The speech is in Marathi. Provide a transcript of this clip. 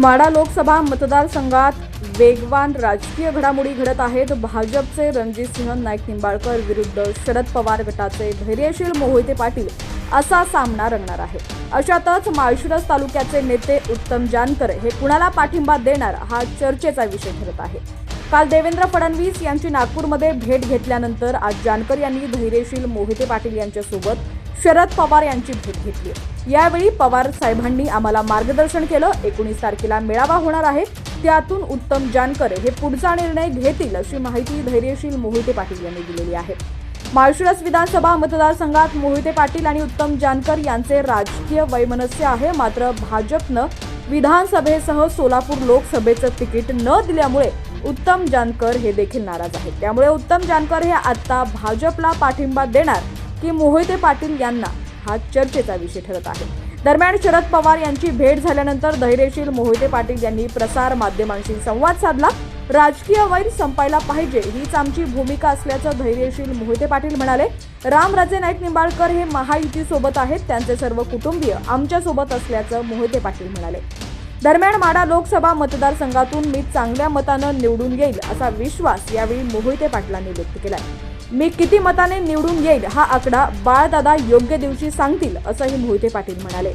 माडा लोकसभा मतदारसंघात वेगवान राजकीय घडामोडी घडत आहेत. भाजपचे रणजितसिंह नाईक निंबाळकर विरुद्ध शरद पवार गटाचे धैर्यशील मोहिते पाटील असा सामना रंगणार आहे. अशातच माळशिरस तालुक्याचे नेते उत्तम जानकर हे कुणाला पाठिंबा देणार हा चर्चेचा विषय ठरत आहे. काल देवेंद्र फडणवीस यांची नागपूरमध्ये भेट घेतल्यानंतर आज जानकर यांनी धैर्यशील मोहिते पाटील यांच्यासोबत शरद पवार यांची भेट घेतली. यावेळी पवार साहेबांनी आम्हाला मार्गदर्शन केलं. एकोणीस तारखेला मेळावा होणार आहे. त्यातून उत्तम जानकर हे पुढचा निर्णय घेतील अशी माहिती धैर्यशील मोहिते पाटील यांनी दिलेली आहे. माळशिरस विधानसभा मतदारसंघात मोहिते पाटील आणि उत्तम जानकर यांचे राजकीय वैमनस्य आहे. मात्र भाजपनं विधानसभेसह सोलापूर लोकसभेचं तिकीट न दिल्यामुळे उत्तम जानकर हे देखील नाराज आहेत. त्यामुळे उत्तम जानकर हे आता भाजपला पाठिंबा देणार की मोहिते पाटील यांना हा चर्चेचा विषय ठरत आहे. दरम्यान शरद पवार यांची भेट झाल्यानंतर धैर्यशील मोहिते पाटील यांनी प्रसार माध्यमांशी संवाद साधला. राजकीय वैर संपायला पाहिजे हीच आमची भूमिका असल्याचं धैर्यशील मोहिते पाटील म्हणाले. रामराजे नाईक निंबाळकर हे महायुतीसोबत आहेत त्यांचे सर्व कुटुंबीय आमच्यासोबत असल्याचं मोहिते पाटील म्हणाले. दरम्यान माडा लोकसभा मतदारसंघातून मी चांगल्या मतानं निवडून येईल असा विश्वास यावेळी मोहिते पाटलांनी व्यक्त केला मी किती मताने निवडून येईल हा आकडा बाळदादा योग्य दिवशी सांगतील असंही मोहिते पाटील म्हणाले.